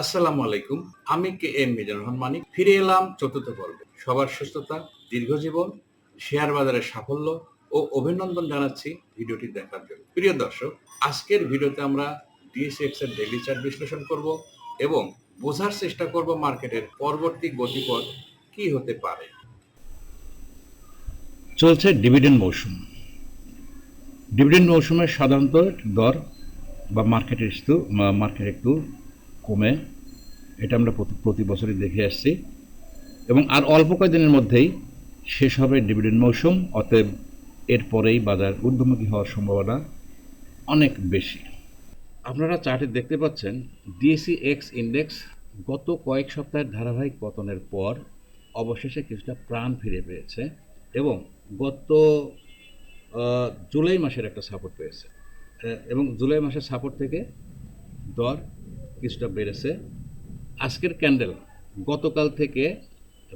আসসালামু আলাইকুম। আমি কে এম মিজানুর রহমান মানিক। ফিরে এলাম চতুর্থ পর্বে। সবার সুস্থতা দীর্ঘজীবন শেয়ার বাজারের সাফল্য ও অভিনন্দন জানাচ্ছি ভিডিওটি দেখার জন্য। প্রিয় দর্শক, আজকের ভিডিওতে আমরা ডিএসএক্স এর ডেইলি চার্ট বিশ্লেষণ করব এবং বোঝার চেষ্টা করব মার্কেটের পরবর্তী গতিপথ কি হতে পারে। চলছে ডিভিডেন্ড মৌসুম। ডিভিডেন্ড মৌসুমে সাধারণত দর বা মার্কেটের একটু মার্কেট একটু কমে, এটা আমরা প্রতি বছরই দেখে আসছি। এবং আর অল্প কয়েকদিনের মধ্যেই শেষ হবে ডিভিডেন্ড মৌসুম, অতএব এরপরেই বাজার ঊর্ধ্বমুখী হওয়ার সম্ভাবনা অনেক বেশি। আপনারা চার্টে দেখতে পাচ্ছেন ডিএসি এক্স ইন্ডেক্স গত কয়েক সপ্তাহের ধারাবাহিক পতনের পর অবশেষে কিছুটা প্রাণ ফিরে পেয়েছে এবং গত জুলাই মাসের একটা সাপোর্ট পেয়েছে। এবং জুলাই মাসের সাপোর্ট থেকে দর কিছুটা বেড়েছে। আজকের ক্যান্ডেল গতকাল থেকে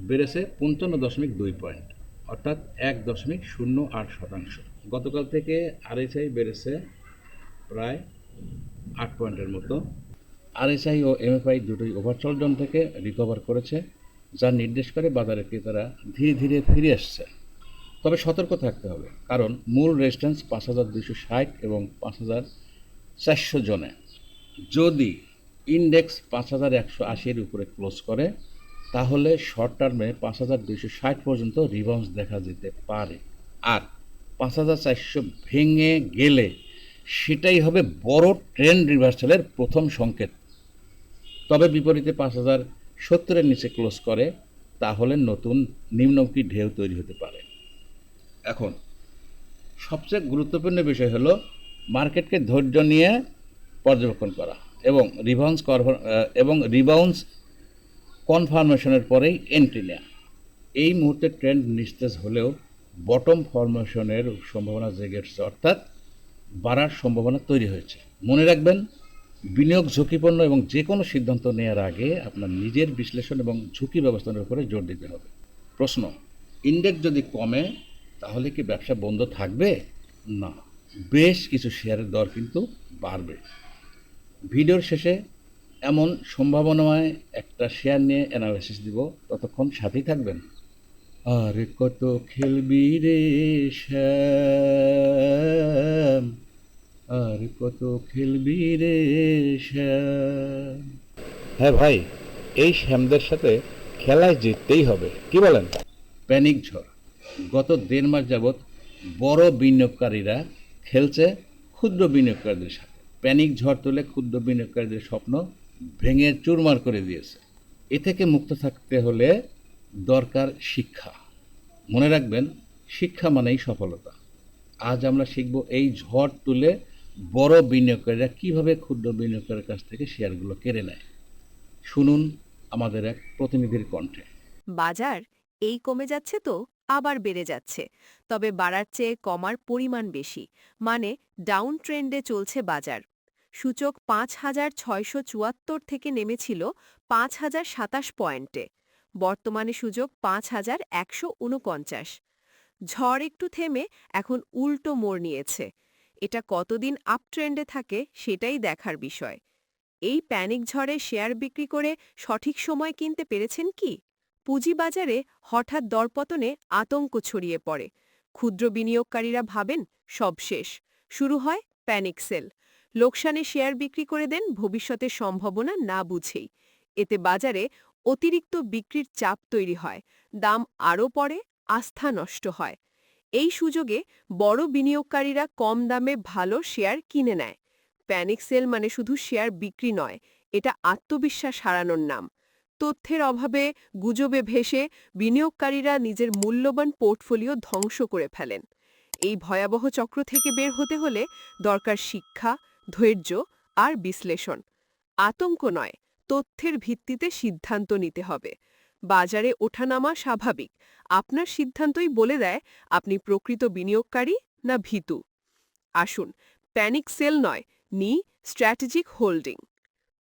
বেড়েছে পঞ্চান্ন দশমিক দুই পয়েন্ট, অর্থাৎ এক দশমিক শূন্য আট শতাংশ। গতকাল থেকে আরএসআই বেড়েছে প্রায় আট পয়েন্টের মতো। আরএসআই ও এমএফআই দুটোই ওভারচল জোন থেকে রিকভার করেছে, যা নির্দেশ করে বাজারে ক্রেতারা ধীরে ধীরে ফিরে আসছে। তবে সতর্ক থাকতে হবে, কারণ মূল রেজিস্ট্যান্স পাঁচ হাজার দুশো ষাট এবং পাঁচ হাজার চারশো জনে। যদি ইন্ডেক্স পাঁচ হাজার একশো আশির উপরে ক্লোজ করে, তাহলে শর্ট টার্মে পাঁচ হাজার দুইশো ষাট পর্যন্ত রিবাউন্স দেখা যেতে পারে। আর পাঁচ হাজার চারশো ভেঙে গেলে সেটাই হবে বড় ট্রেন্ড রিভার্সালের প্রথম সংকেত। তবে বিপরীতে পাঁচ হাজার সত্তরের নিচে ক্লোজ করে, তাহলে নতুন নিম্নমুখী ঢেউ তৈরি হতে পারে। এখন, সবচেয়ে গুরুত্বপূর্ণ বিষয় হলো মার্কেটকে ধৈর্য নিয়ে পর্যবেক্ষণ করা। এবং রিবাউন্স এবং রিবাউন্স কনফার্মেশনের পরেই এন্ট্রি নেওয়া এই মুহূর্তে ট্রেন্ড নিস্তেজ হলেও বটম ফর্মেশনের সম্ভাবনা জেগে উঠছে, অর্থাৎ বাড়ার সম্ভাবনা তৈরি হয়েছে। মনে রাখবেন, বিনিয়োগ ঝুঁকিপূর্ণ এবং যে কোনো সিদ্ধান্ত নেওয়ার আগে আপনার নিজের বিশ্লেষণ এবং ঝুঁকি ব্যবস্থানের উপরে জোর দিতে হবে। প্রশ্ন ইন্ডেক্স যদি কমে, তাহলে কি ব্যবসা বন্ধ থাকবে? না। বেশ কিছু শেয়ারের দর কিন্তু বাড়বে। ভিডিওর শেষে এমন সম্ভাবনাময় একটা শেয়ার নিয়ে অ্যানালাইসিস দিব। ততক্ষণ সাথেই থাকবেন। আর কত খেলবি রে শ্যাম। আর কত খেলবি রে শ্যাম। হ্যাঁ ভাই এই শ্যামদের সাথে খেলায় জিততেই হবে কি বলেন? প্যানিক ঝড়। গত দেড় মাস যাবৎ বড় বিনিয়োগকারীরা খেলছে ক্ষুদ্র বিনিয়োগকারীদের সাথে। প্যানিক ঝড় তুলে ক্ষুদ্র বিনিয়োগকারীদের স্বপ্ন ভেঙে চুরমার করে দিয়েছে। এ থেকে মুক্ত থাকতে হলে দরকার শিক্ষা। মনে রাখবেন, শিক্ষা মানেই সফলতা। আজ আমরা শিখব এই ঝড় তুলে বড় বিনিয়োগকারীরা কীভাবে ক্ষুদ্র বিনিয়োগকারীর কাছ থেকে শেয়ারগুলো কেড়ে নেয়। শুনুন আমাদের এক প্রতিনিধির কণ্ঠে। বাজার এই কমে যাচ্ছে তো? আবার বেড়ে যাচ্ছে। তবে বাড়ার চেয়ে কমার পরিমাণ বেশি। মানে ডাউন ট্রেন্ডে চলছে বাজার। সূচক পাঁচ হাজার ছয়শো চুয়াত্তর থেকে নেমেছিল পাঁচ হাজার সাতাশ পয়েন্টে। বর্তমানে সূচক পাঁচ হাজার একশো ঝড় একটু থেমে এখন উল্টো মোড় নিয়েছে। এটা কতদিন আপ ট্রেন্ডে থাকে সেটাই দেখার বিষয়। এই প্যানিক ঝড়ে শেয়ার বিক্রি করে সঠিক সময় কিনতে পেরেছেন কি? পুঁজিবাজারে হঠাৎ দরপতনে আতঙ্ক ছড়িয়ে পড়ে। ক্ষুদ্র বিনিয়োগকারীরা ভাবেন, সব শেষ। শুরু হয় প্যানিক সেল। লোকসানে শেয়ার বিক্রি করে দেন ভবিষ্যতের সম্ভাবনা না বুঝেই। এতে বাজারে অতিরিক্ত বিক্রির চাপ তৈরি হয়, দাম আরও পড়ে, আস্থা নষ্ট হয়। এই সুযোগে বড় বিনিয়োগকারীরা কম দামে ভালো শেয়ার কিনে নেয়। প্যানিক সেল মানে শুধু শেয়ার বিক্রি নয়, এটা আত্মবিশ্বাস হারানোর নাম। তথ্যের অভাবে গুজবে ভেসে বিনিয়োগকারীরা নিজের মূল্যবান পোর্টফোলিও ধ্বংস করে ফেলেন। এই ভয়াবহ চক্র থেকে বের হতে হলে দরকার শিক্ষা, ধৈর্য আর বিশ্লেষণ। আতঙ্ক নয়, তথ্যের ভিত্তিতে সিদ্ধান্ত নিতে হবে। বাজারে ওঠানামা স্বাভাবিক। আপনার সিদ্ধান্তই বলে দেয় আপনি প্রকৃত বিনিয়োগকারী না ভীতু। আসুন, প্যানিক সেল নয়, নি স্ট্র্যাটেজিক হোল্ডিং।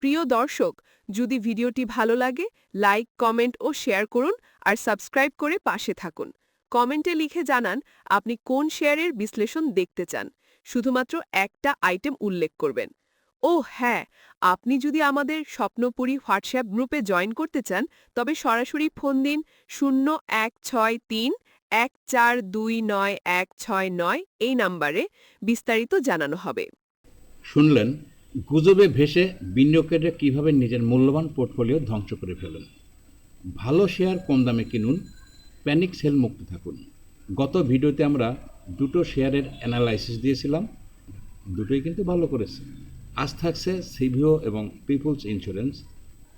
প্রিয় দর্শক, যদি ভিডিওটি ভালো লাগে, লাইক, কমেন্ট ও শেয়ার করুন আর সাবস্ক্রাইব করে পাশে থাকুন। কমেন্টে লিখে জানান আপনি কোন শেয়ারের বিশ্লেষণ দেখতে চান। শুধুমাত্র একটা আইটেম উল্লেখ করবেন। ও হ্যাঁ আপনি যদি আমাদের স্বপ্নপুরী হোয়াটসঅ্যাপ গ্রুপে জয়েন করতে চান, তবে সরাসরি ফোন দিন শূন্য এক ছয় তিন, এক চার দুই নয় এক ছয় নয় এই নাম্বারে বিস্তারিত জানানো হবে। শুনলেন গুজবে ভেসে বিনিয়োগকারীরা কীভাবে নিজের মূল্যবান পোর্টফোলিও ধ্বংস করে ফেলেন? ভালো শেয়ার কম দামে কিনুন, প্যানিক সেল মুক্ত থাকুন। গত ভিডিওতে আমরা দুটো শেয়ারের অ্যানালাইসিস দিয়েছিলাম, দুটোই কিন্তু ভালো করেছে। আজ থাকছে সিভিও এবং পিপলস ইন্স্যুরেন্স।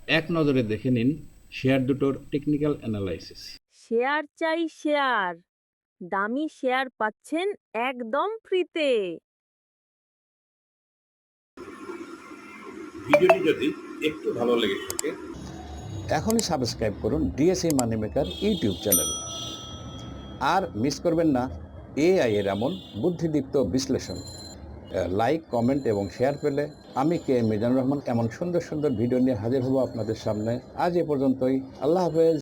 এক নজরে দেখে নিন শেয়ার দুটোর টেকনিক্যাল অ্যানালাইসিস। শেয়ার চাই শেয়ার। দামি শেয়ার পাচ্ছেন একদম ফ্রিতে। ভিডিওটি যদি একটু ভালো লেগে থাকে, এখনই সাবস্ক্রাইব করুন DSA money maker YouTube channel আর মিস করবেন না এআই এর এমন বুদ্ধিদীপ্ত বিশ্লেষণ। লাইক কমেন্ট এবং শেয়ার পেলে আমি কে মিজানুর রহমান এমন সুন্দর সুন্দর ভিডিও নিয়ে হাজির হব আপনাদের সামনে। আজ এ পর্যন্তই। আল্লাহ হাফেজ।